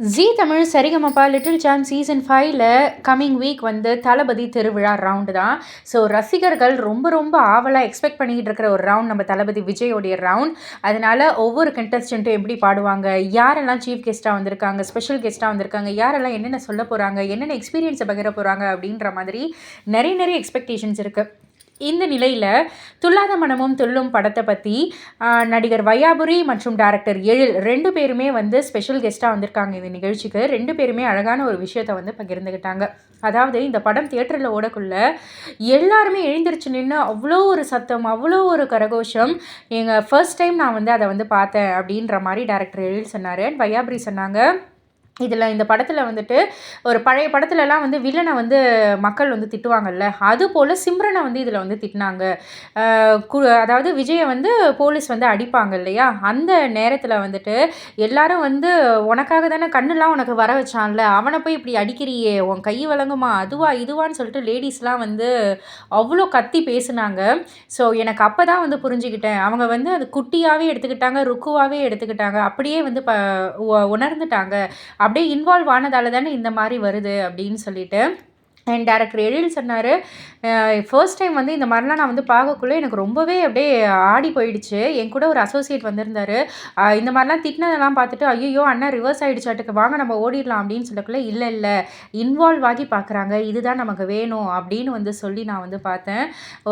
Zee Tamil Saregamapa little champs season ஃபைவ்ல coming week வந்து தளபதி திருவிழா ரவுண்டு தான். ஸோ ரசிகர்கள் ரொம்ப ரொம்ப ஆவலாக எக்ஸ்பெக்ட் பண்ணிக்கிட்டு இருக்கிற ஒரு ரவுண்ட் நம்ம தளபதி விஜயோடைய ரவுண்ட் அதனால் ஒவ்வொரு கண்டஸ்டண்ட்டும் எப்படி பாடுவாங்க? யாரெல்லாம் சீஃப் கெஸ்ட்டாக வந்திருக்காங்க? ஸ்பெஷல் கெஸ்ட்டாக வந்திருக்காங்க? யாரெல்லாம் என்னென்ன சொல்ல போகிறாங்க என்னென்ன எக்ஸ்பீரியன்ஸை பகிர போகிறாங்க அப்படின்ற மாதிரி நிறைய நிறைய எக்ஸ்பெக்டேஷன்ஸ் இருக்குது இந்த நிலையில் துல்லாத மனமும் துள்ளும் படத்தை பற்றி நடிகர் வையாபுரி மற்றும் டேரக்டர் எழில் ரெண்டு பேருமே வந்து ஸ்பெஷல் கெஸ்ட்டாக வந்திருக்காங்க இந்த நிகழ்ச்சிக்கு. ரெண்டு பேருமே அழகான ஒரு விஷயத்தை வந்து பகிர்ந்துக்கிட்டாங்க அதாவது இந்த படம் தியேட்டரில் ஓடக்குள்ள எல்லாருமே எழுந்திரிச்சு நின்று அவ்வளோ ஒரு சத்தம் அவ்வளோ ஒரு கரகோஷம். எங்கள் ஃபர்ஸ்ட் டைம் நான் வந்து அதை வந்து பார்த்தேன் அப்படின்ற மாதிரி டேரக்டர் எழில் சொன்னார். வையாபுரி சொன்னாங்க இதில் இந்த படத்தில் வந்துட்டு ஒரு பழைய படத்துலலாம் வந்து வில்லனை வந்து மக்கள் வந்து திட்டுவாங்கல்ல அது போல் சிம்ரனை வந்து இதில் வந்து திட்டினாங்க. கு அதாவது விஜயை வந்து போலீஸ் வந்து அடிப்பாங்க இல்லையா? அந்த நேரத்தில் வந்துட்டு எல்லாரும் வந்து உனக்காக தானே கண்ணுலாம் உனக்கு வர வச்சான்ல அவனை போய் இப்படி அடிக்கிறியே உன் கை வழங்குமா அதுவா இதுவான்னு சொல்லிட்டு லேடிஸ்லாம் வந்து அவ்வளோ கத்தி பேசுனாங்க. ஸோ எனக்கு அப்போ தான் வந்து புரிஞ்சுக்கிட்டேன். அவங்க வந்து அது குட்டியாகவே எடுத்துக்கிட்டாங்க ருக்குவாகவே எடுத்துக்கிட்டாங்க அப்படியே வந்து ப உணர்ந்துட்டாங்க. அப்படியே இன்வால்வ் ஆனதால தானே இந்த மாதிரி வருது அப்படின்னு சொல்லிட்டு அண்ட் டேரக்டர் எழில் சொன்னார் ஃபர்ஸ்ட் டைம் வந்து இந்த மாதிரிலாம் நான் வந்து பார்க்கக்குள்ளே எனக்கு ரொம்பவே அப்படியே ஆடி போயிடுச்சு. என் கூட ஒரு அசோசியேட் வந்திருந்தார். இந்த மாதிரிலாம் திட்டினதெல்லாம் பார்த்துட்டு ஐயோ அண்ணா ரிவர்ஸ் ஆகிடுச்சாட்டுக்கு வாங்க நம்ம ஓடிடலாம் அப்படின்னு சொல்லக்குள்ளே இல்லை இல்லை இன்வால்வ் ஆகி பார்க்குறாங்க. இதுதான் நமக்கு வேணும் அப்படின்னு வந்து சொல்லி நான் வந்து பார்த்தேன்.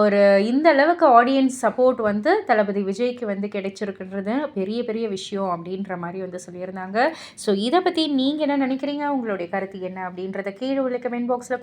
ஒரு இந்த அளவுக்கு ஆடியன்ஸ் சப்போர்ட் வந்து தளபதி விஜய்க்கு வந்து கிடைச்சிருக்குன்றது பெரிய பெரிய விஷயம் அப்படின்ற மாதிரி வந்து சொல்லியிருந்தாங்க. ஸோ இதை பற்றி நீங்கள் என்ன நினைக்கிறீங்க? உங்களுடைய கருத்து என்ன அப்படின்றத கீழே உள்ள கமெண்ட் பாக்ஸில்